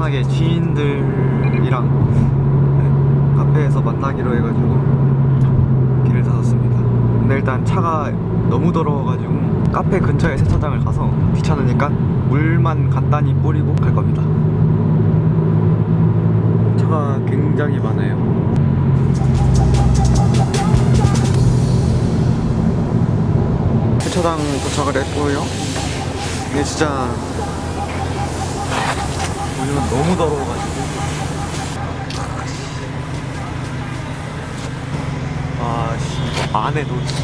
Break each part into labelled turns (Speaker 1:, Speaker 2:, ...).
Speaker 1: 간단하게 지인들이랑 네, 카페에서 만나기로 해가지고 길을 찾았습니다. 근데 일단 차가 너무 더러워가지고 카페 근처에 세차장을 가서 귀찮으니까 물만 간단히 뿌리고 갈 겁니다. 차가 굉장히 많아요. 세차장 도착을 했고요. 이게 진짜 너무 더러워가지고 아씨 안에도 씨.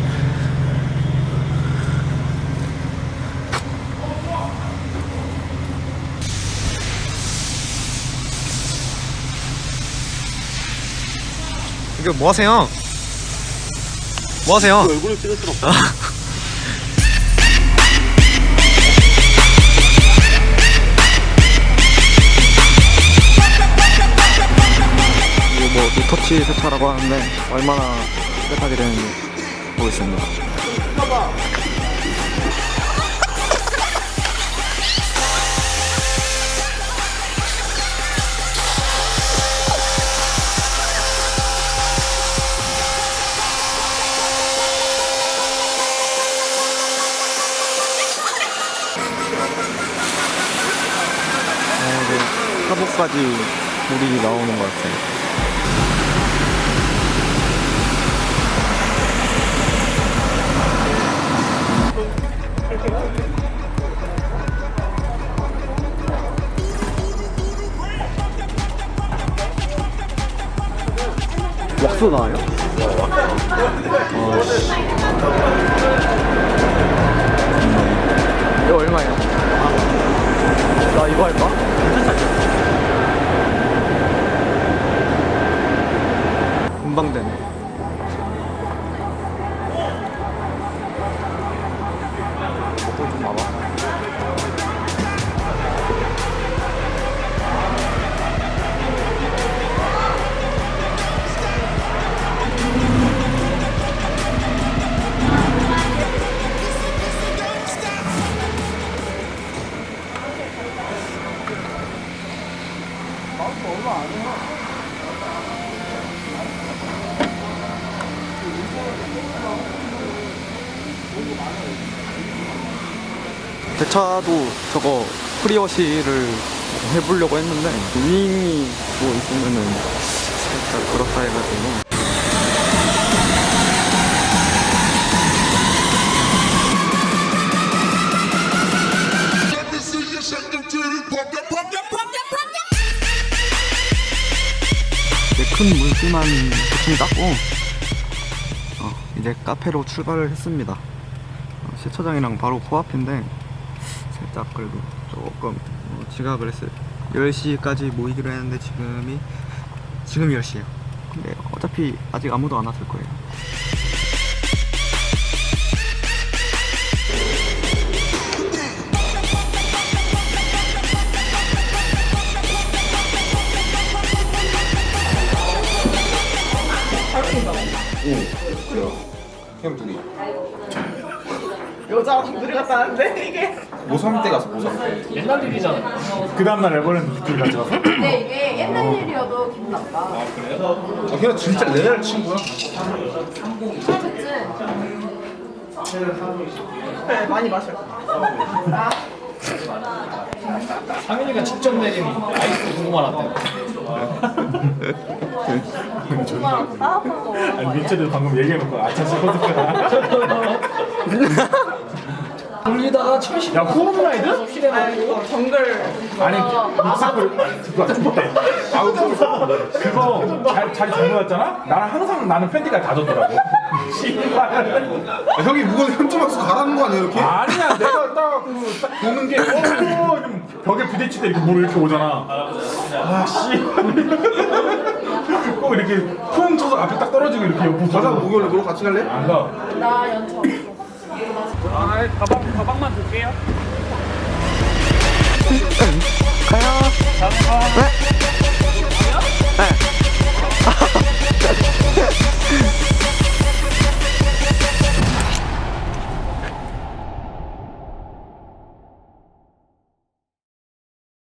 Speaker 1: 이거 뭐 하세요? 뭐 하세요?
Speaker 2: 얼굴을 찍을 순 없어.
Speaker 1: 터치 세차라고 하는데 얼마나 깨끗하게 되는지 보겠습니다. 어, 이제 사복까지 물이 나오는 것 같아요. 왁스 나와요? 어, 씨. 이거 얼마예요? 아, 나 이거 할까? 제 차도 저거 프리워시를 해보려고 했는데 윙이 뭐 있으면은 살짝 그렇다 해가지고 큰 물기만 대충 닦고 어, 이제 카페로 출발을 했습니다. 어, 세차장이랑 바로 코앞인데 살짝 그래도 조금 어, 지각을 했어요. 10시까지 모이기로 했는데 지금이 지금 10시에요. 근데 어차피 아직 아무도 안 왔을 거예요.
Speaker 2: 형두 개.
Speaker 3: 여자 둘이 갔다 왔는데 이게
Speaker 2: 모3 때 가서 모3 때.
Speaker 4: 옛날 일이잖아.
Speaker 5: 그 다음날 에버랜드 둘이 같이 갔어?
Speaker 3: 근데 이게 옛날 일이어도 기분 나빠
Speaker 2: 아, 걔가 진짜 내날 친구야?
Speaker 3: 그치? 그래 많이 마셔
Speaker 4: 상윤이가 직접 내린 아이스 고구마 라떼.
Speaker 3: 거
Speaker 5: 아니 민철이 방금 얘기해놓고 아차 싶었을
Speaker 4: 돌리다가 철시.
Speaker 5: 야 후원라이드?
Speaker 3: 이거 정글.
Speaker 5: 아니 믹스플 듣고 듣대 아우 그거 잘, 자리 잘못 왔잖아? 나랑 항상 나는 팬티가 다 젖더라고. 씨발
Speaker 2: 아, 형이 무거운 현조막수 가라는 거 아니야 이렇게?
Speaker 5: 아니야 내가 딱그 딱 보는 게 어, 이러면 벽에 부딪힐 때 이렇게 물 이렇게 오잖아. 아씨. 꼭 이렇게 쿵 쳐서 앞에 딱 떨어지고 이렇게 옆으로
Speaker 2: 가자 무거운 으로 같이 갈래?
Speaker 5: 안가.
Speaker 3: 나 연초
Speaker 4: 아, 가방, 가방만 들게요. 가요. 네.